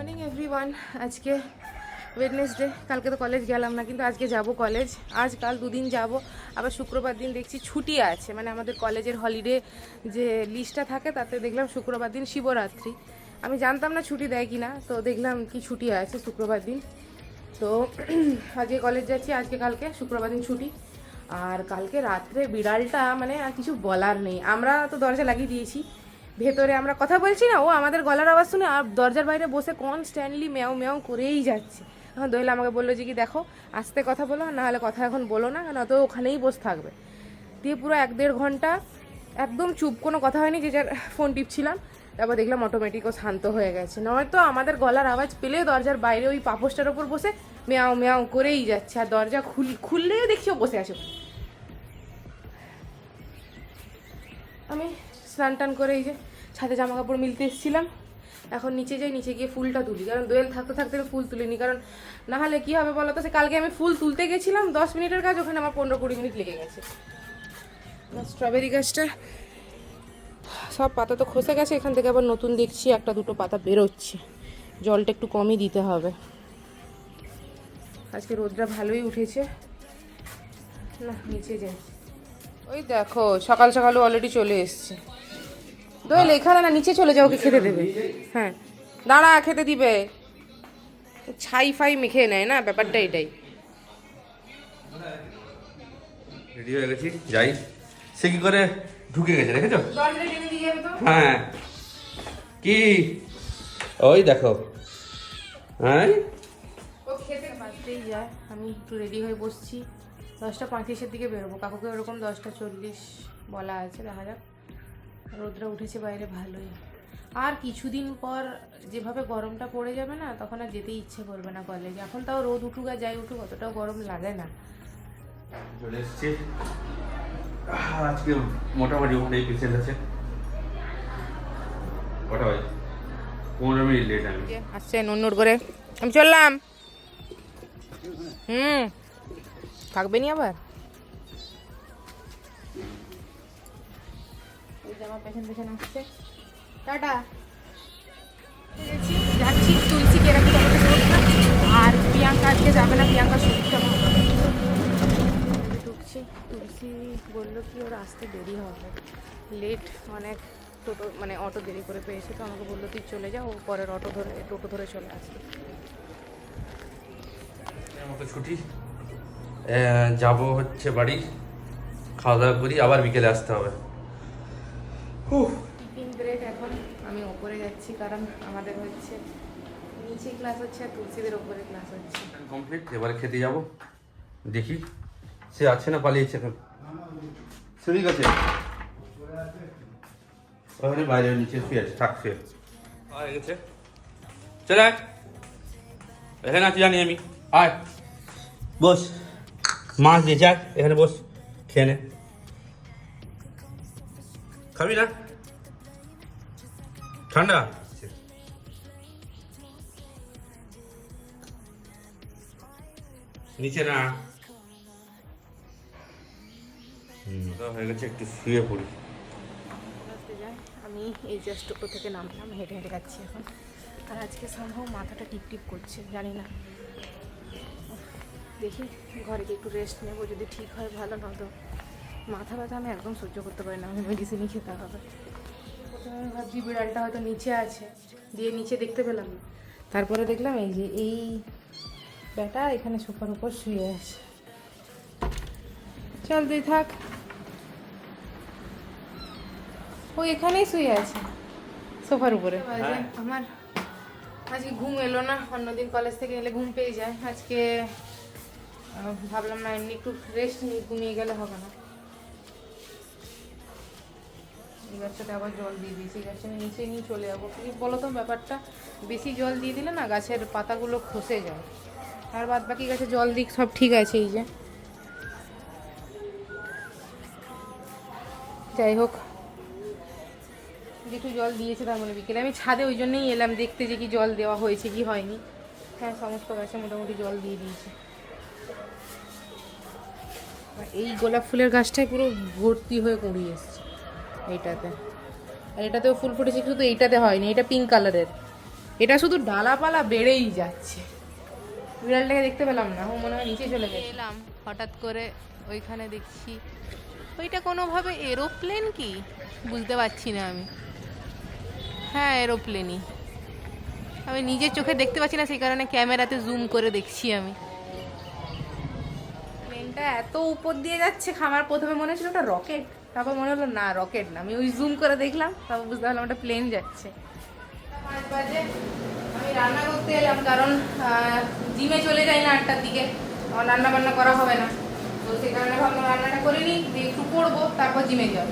Morning everyone আজকে Wednesday কালকে তো কলেজ গেলাম না, কিন্তু আজকে যাব কলেজ আজ কাল দুদিন যাব। আবার শুক্রবার দিন দেখছি ছুটি আছে। মানে আমাদের কলেজের হলিডে যে লিস্টটা থাকে, তাতে দেখলাম শুক্রবার দিন শিবরাত্রি। আমি জানতাম না ছুটি দেয় কি না তো দেখলাম কি ছুটি আছে শুক্রবার দিন। তো আজকে কলেজ যাচ্ছি, আজকে কালকে, শুক্রবার দিন ছুটি। আর কালকে রাত্রে বিড়ালটা মানে আর কিছু বলার নেই। আমরা তো দরজা লাগিয়ে দিয়েছি। ভেতরে আমরা কথা বলছি না, ও আমাদের গলার আওয়াজ শুনে আর দরজার বাইরে বসে কনস্ট্যান্টলি ম্যাও ম্যাও করেই যাচ্ছে। এখন দোয়েল আমাকে বলল যে কি দেখো, আস্তে কথা বলো না হলে কথা এখন বলো না না তো ওখানেই বসে থাকবে। দিয়ে পুরো এক দেড় ঘণ্টা একদম চুপ, কোনো কথা হয়নি, যে যার ফোন টিপছিলাম, তারপর দেখলাম অটোমেটিক ও শান্ত হয়ে গেছে। নয়তো আমাদের গলার আওয়াজ পেলে দরজার বাইরে ওই পাপোসটার ওপর বসে মেয়াও মেয়াও করেই যাচ্ছে, আর দরজা খুল দেখছি ও বসে আছে। আমি স্নান টান করে এই যে ছাদে জামা কাপড় মিলতে এসেছিলাম। এখন নিচে যাই, নিচে গিয়ে ফুলটা তুলি। কারণ দোয়েল থাকতে থাকতে ফুল তুলিনি। কারণ না হলে কী হবে বলো তো? সে কালকে আমি ফুল তুলতে গেছিলাম, দশ মিনিটের কাজ, ওখানে আমার পনেরো কুড়ি মিনিট লেগে গেছে। স্ট্রবেরি গাছটা, সব পাতা তো খসে গেছে, এখান থেকে আবার নতুন দেখছি, একটা দুটো পাতা বেরোচ্ছে। জলটা একটু কমই দিতে হবে। আজকে রোদটা ভালোই উঠেছে। না, নিচে যাই। ওই দেখো, সকাল সকালও অলরেডি চলে এসছে। দোয়েল এখানে না নিচে চলে যাও ওকে খেতে দেবে। হ্যাঁ। দাঁড়া খেতে দিবে। ছাই ফাই মেখে নেয় না ব্যাপারটা এটাই। রেডি হয়ে গেছি যাই। সে কি করে ঢুকে গেছে দেখেছ? দরজাটা টেনে দিয়ে যাবে তো। হ্যাঁ। কি? ওই দেখো। হ্যাঁ? ও খেতে বাজতেই যায়। আমি একটু রেডি হয়ে বসছি। দশটা পঁয়ত্রিশের দিকে বেরোবো। কাকুকে ওরকম দশটা চল্লিশ বলা আছে দেখা যাক। রোদরা উঠেছে বাইরে ভালোই। আর কিছুদিন পর যেভাবে গরমটা পড়ে যাবে না তখন আর যেতে ইচ্ছে করবে না কলেজে এখন তাও রোদ উঠুক আর যাই উঠুক অতটাও গরম লাগে না। চলে এসছি। আজকে মোটামুটি ওখানেই পেশেন্ট আছে। কটা বাজে? পনেরো মিনিট লেট আমি। আসছেন অন্যর করে? আমি চললাম। হুম। থাকবে নি আবার? যে আমার পেছন পেছন আসছে। টাটা। যাচ্ছি তুলসী কেরাকে আর প্রিয়াঙ্কা আজকে যাবে না প্রিয়াঙ্কা শরীরটা। ঢুকছি তুলসী বলল কি ওর আসতে দেরি হবে। লেট অনেক টোটো মানে অটো দেরি করে পেয়েছে তো আমাকে বলল তুই চলে যা ও পরের অটো ধরে টোটো ধরে চলে আসবে। মতো ছুটি। যাব হচ্ছে বাড়ি খাওয়া দাওয়া করি আবার বিকেলে আসতে হবে। টিফিন ব্রেক এখন আমি ওপরে যাচ্ছি কারণ আমাদের হচ্ছে নিচে ক্লাস হচ্ছে আর তুলসীদের ওপরে ক্লাস হচ্ছে। কমপ্লিট এবারে খেতে যাব। দেখি সে আছে না পালিয়েছে এখন? শুনি গেছে ওখানে বাইরে নিচে শুয়ে আছে থাক শুয়ে। গেছে চলে আয়। এখানে আছি জানি আমি। আয়। বস মাছ দিয়ে যাক এখানে বস খেয়ে নে। খাবি না ঠান্ডা নিচে না হয়ে গেছে একটু শুয়ে পড়ি আমি এই জাস্ট টোটো থেকে নামলাম হেঁটে হেঁটে যাচ্ছি এখন। আর আজকে সম্ভব মাথাটা টিপ টিপ করছে জানি না। দেখি ঘরে গিয়ে একটু রেস্ট নেব যদি ঠিক হয় ভালো নয়তো মাথা ব্যথা আমি একদম সহ্য করতে পারি না আমি মেডিসিনই খেতে হবে। প্রথমে আমি ভাবছি বিড়ালটা হয়তো নিচে আছে দিয়ে নিচে দেখতে পেলাম না। তারপরে দেখলাম এই যে এই ব্যাটা এখানে সোফার উপর শুয়ে আছে। চল তুই থাক। ও এখানেই শুয়ে আছে সোফার উপরে। হ্যাঁ। আমার আজকে ঘুম এলো না অন্যদিন কলেজ থেকে এলে ঘুম পেয়ে যায়। আজকে ভাবলাম না এমনি একটু রেস্ট নিয়ে ঘুমিয়ে গেলে হবে না। গাছটাতে আবার জল দিয়ে দিয়েছি গাছটা আমি নিচে নিয়ে চলে যাব। কি বলো তো ব্যাপারটা? বেশি জল দিয়ে দিলে না গাছের পাতাগুলো খসে যায়। আর বাদ বাকি গাছে জল দিক, সব ঠিক আছে এই যে। যাই হোক। যেটু জল দিয়েছে তার মানে বিকেলে। আমি ছাদে ওই জন্যই এলাম দেখতে যে কি জল দেওয়া হয়েছে কি হয়নি। হ্যাঁ সমস্ত গাছে মোটামুটি জল দিয়ে দিয়েছে। এই গোলাপ ফুলের গাছটাই পুরো ভর্তি হয়ে কুড়ি এসছে। এইটাতে। আর এটাতেও ফুল ফুটেছে শুধু এইটাতে হয়নি এটা পিঙ্ক কালারের এটা শুধু ডালাপালা বেড়েই যাচ্ছে। বিড়ালটাকে দেখতে পেলাম না ও মনে হয় নিচে চলে গেছে। এলাম হঠাৎ করে ওইখানে দেখছি ওইটা কোনোভাবে এরোপ্লেন কি? বুঝতে পারছি না আমি। হ্যাঁ এরোপ্লেনই আমি নিজের চোখে দেখতে পাচ্ছি না সেই কারণে ক্যামেরাতে জুম করে দেখছি আমি। প্লেনটা এত উপর দিয়ে যাচ্ছে খামার প্রথমে মনে হচ্ছিল ওটা রকেট তারপর মনে হলো না রকেট না। আমি ওই জুম করে দেখলাম তারপর বুঝতে পারলাম ওটা প্লেন যাচ্ছে। পাঁচ বাজে। আমি রান্না করতে এলাম কারণ জিমে চলে যাই না আটটার দিকে। আমার রান্না বান্না করা হবে না। তো সেই কারণে ভাবলাম রান্নাটা করে নিই দিয়ে একটু পড়ব তারপর জিমে যাব।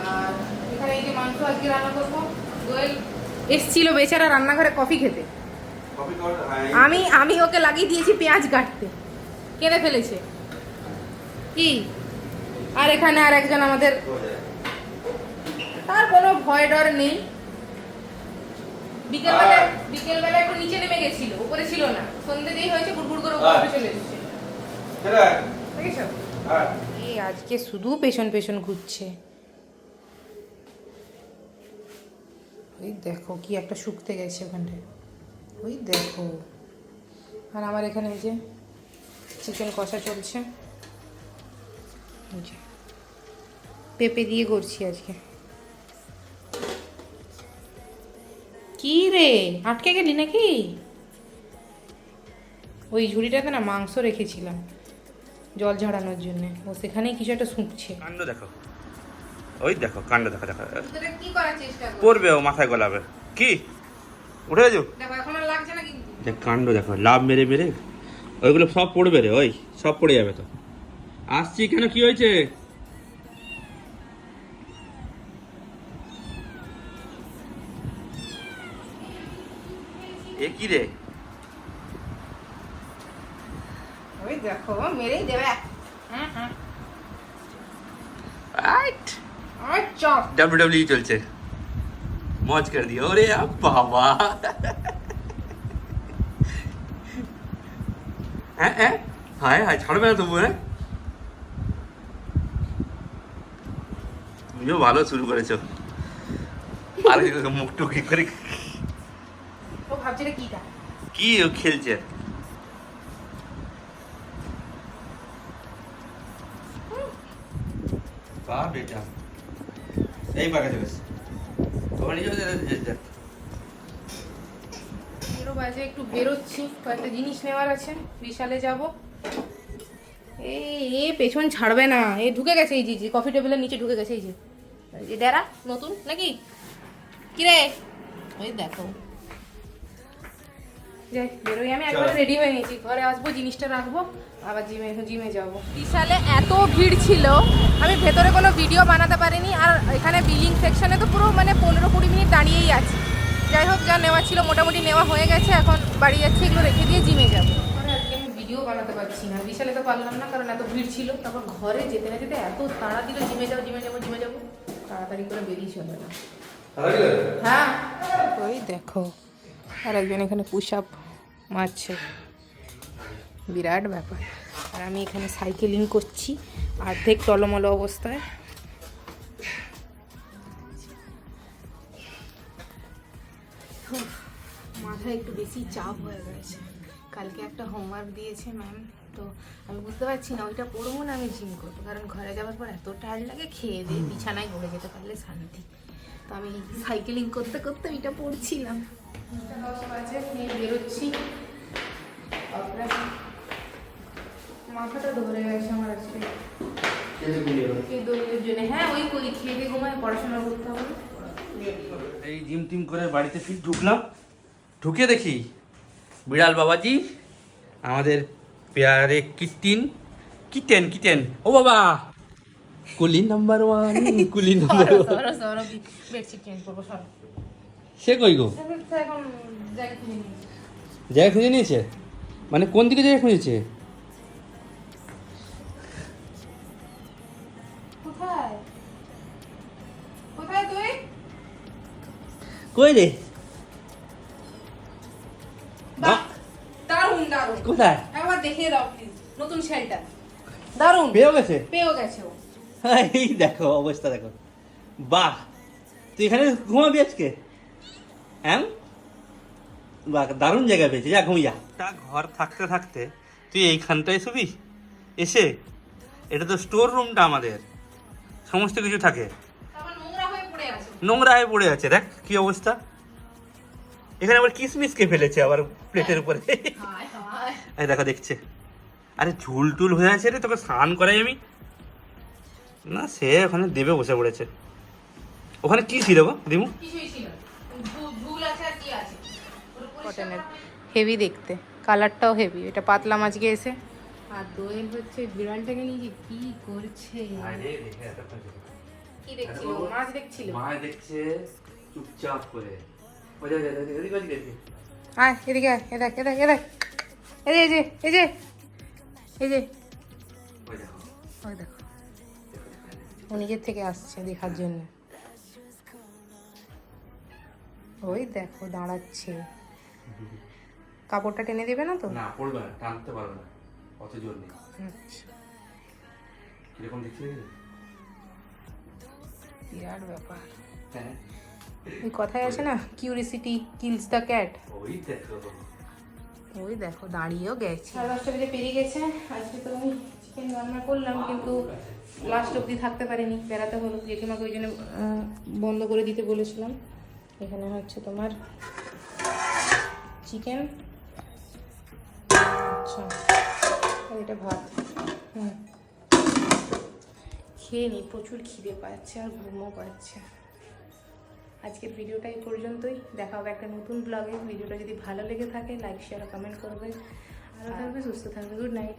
আর এখানে এই যে মাংস আজকে রান্না করব দোয়েল এসছিল বেচারা রান্নাঘরে কফি খেতে। আমি আমি ওকে লাগিয়ে দিয়েছি পেঁয়াজ কাটতে। কেটে ফেলেছে। কি? আর এখানে আর একজন আমাদের তার কোনো ভয় ডর নেই। বিকেলবেলা বিকেলবেলা একটু নিচে নেমে গেছিল উপরে ছিল না। সন্ধ্যে যেই হয়েছে গুড়গুড় করে উপরে চলে এসেছে। এই আজকে শুধু পেছন পেছন ঘুরছে। ওই দেখো কি একটা শুকতে গেছে ওখানটায়। ওই দেখো। আর আমার এখানে যে চিকেন কষা চলছে। পেঁপে দিয়ে করছি আজকে। কি রে? আটকে গেলি নাকি? ওই ঝুড়িটাতে না মাংস রেখেছিলাম জল ঝাড়ানোর জন্য। ও সেখানেই কিছু একটা শুঁকছে। কাণ্ড দেখো। ওই দেখো কাণ্ড দেখো দেখো। কি করার চেষ্টা পড়বে ও মাথায় গলাবে। কি? উঠে গেছো? দেখো এখন লাগছে না কিন্তু। দেখ কাণ্ড দেখো। লাভ মেরে মেরে। ওইগুলো সব পড়বে রে ওই সব পড়ে যাবে তো। আসছি কেন কি হয়েছে এ কি রে ওই দেখো মেরেই দেবে হুম হুম রাইট আর চপ डब्ल्यू চলছে মজ कर दिया ওরে বাবা হ্যাঁ হ্যাঁ হায় হায় ছাড়বে না তবু হ্যাঁ তুমিও ভালো শুরু করেছ। আর মুখ টুক কি করে ও ভাবছে এটা কি ও খেলছে? বাহ বেটা। এই পাকা চলে তোমার নিজে এরও বাজে একটু বেরোচ্ছি। কয়েকটা জিনিস নেওয়ার আছে। বিশালে যাব। এই এ পেছন ছাড়বে না। এ ঢুকে গেছে এই যে যে কফি টেবিলের নিচে ঢুকে গেছে এই যে। এই নতুন নাকি? কি রে ওই দেখো। বেরোই আমি একবার রেডি হয়ে নিয়েছি। ঘরে আসব জিনিসটা রাখব আবার জিমে জিমে যাব। বিশালে এত ভিড় ছিল আমি ভেতরে কোনো ভিডিও বানাতে পারিনি আর এখানে বিলিং সেকশনে তো পুরো মানে পনেরো কুড়ি মিনিট দাঁড়িয়েই আছি। যাই হোক যা নেওয়া ছিল মোটামুটি নেওয়া হয়ে গেছে এখন বাড়ি যাচ্ছি এগুলো রেখে দিয়ে জিমে যাব। আজকে আমি ভিডিও বানাতে পারছি না। বিশালে তো পারলাম না কারণ এত ভিড় ছিল। তারপর ঘরে যেতে না যেতে এত তাড়া দিল জিমে যাব জিমে যাব জিমে যাব। তাড়াতাড়ি করে বেরিয়ে চলে না। হ্যাঁ। ওই দেখো আর একজন এখানে পুশ আপ মারছে। বিরাট ব্যাপার। আর আমি এখানে সাইকেলিং করছি অর্ধেক টলমলো অবস্থায়। মাথায় একটু বেশি চাপ হয়ে গেছে। কালকে একটা হোমওয়ার্ক দিয়েছে ম্যাম তো আমি বুঝতে পারছি না ওইটা পড়ব না আমি জিম করব? কারণ ঘরে যাওয়ার পর এত টায়ার লাগে খেয়ে দিয়ে বিছানায় ঘুরে যেতে পারলে শান্তি। তো আমি সাইকেলিং করতে করতে ওইটা পড়ছিলাম বেরোচ্ছি মাথাটা ধরে গেছে আমার আজকে। হ্যাঁ ওই করি খেয়ে দিয়ে ঘুমায় পড়াশোনা করতে হবে। এই জিম টিম করে বাড়িতে ফির ঢুকলাম। ঢুকে দেখি বিড়াল বাবাজি আমাদের পেয়ারে কিটিন কিটেন কিটেন ও বাবা কুলি নাম্বার ওয়ান কুলি নাম্বার ওয়ান সে কই গো? জায়গা খুঁজে নিয়েছে? মানে কোন দিকে জায়গা খুঁজেছে? কোথায়? কোথায় তুই? কই রে? কোথায়? দেখিয়ে দাও প্লিজ নতুন শেলটা দারুণ। পেয়েও গেছে? পেয়েও গেছে ও। এই দেখো অবস্থা দেখো। বাহ! তুই এখানে ঘুমাবি আজকে? হ্যাঁ বাহ দারুণ জায়গা পেয়েছি। যা ঘুমিয়ে তা ঘর থাকতে থাকতে তুই এইখানটায় শুবি? এসে? এটা তো স্টোর রুমটা আমাদের। সমস্ত কিছু থাকে। নোংরা হয়ে পড়ে আছে। দেখ কি অবস্থা। এখানে আবার কিসমিসকে ফেলেছে আবার প্লেটের উপরে। হায় হায় এই দেখো দেখছে। আরে ঝুল টুল হয়ে আছে রে তোকে স্নান করাই আমি। না সে ওখানে দেবে বসে পড়েছে। ওখানে কি ছিল গো দিমু? কটনের হেভি দেখতে। কালারটাও হেভি এটা পাতলা মাছকে এসে। আর দোয়েল হচ্ছে বিড়ালটাকে নিয়ে যে কি করছে। কি দেখছিল? মাছ দেখছিল? মা দেখছে চুপচাপ করে। ওই দেখ, দেখ, দেখ, এদিকে, এদিকে। আয় এদিকে আয় এ দেখ এ দেখ এ দেখ। এই যে এই যে এই যে ওই দেখো, ও নিজের থেকে আসছে দেখার জন্য। ওই দেখো দাঁড়াচ্ছে। কাপড়টা টেনে দেবে না তো? না পড়বে না টানতে পারবে না। অত জোর নেই। আচ্ছা, কীরকম দেখছি বিরাট ব্যাপার। হ্যাঁ। ওই কথায় আছে না কিউরিসিটি কিলস দ্য ক্যাট ওই দেখো। ওই দেখো, দাঁড়িয়েও গেছে। দশটা পেরিয়ে গেছে। আজকে তো আমি চিকেন রান্না করলাম, কিন্তু লাস্ট অবধি থাকতে হলো। ওই জন্য বন্ধ করে দিতে বলেছিলাম। এখানে হচ্ছে তোমার চিকেন আচ্ছা এটা ভাত। হুম। খেয়ে নিই প্রচুর খিদে পাচ্ছে আর ঘুমও পাচ্ছে। আজকের ভিডিওটা এই পর্যন্তই। দেখা হবে একটা নতুন ব্লগে ভিডিওটা যদি ভালো লেগে থাকে লাইক শেয়ার কমেন্ট করবে। ভালো থাকবে সুস্থ থাকবে। Good night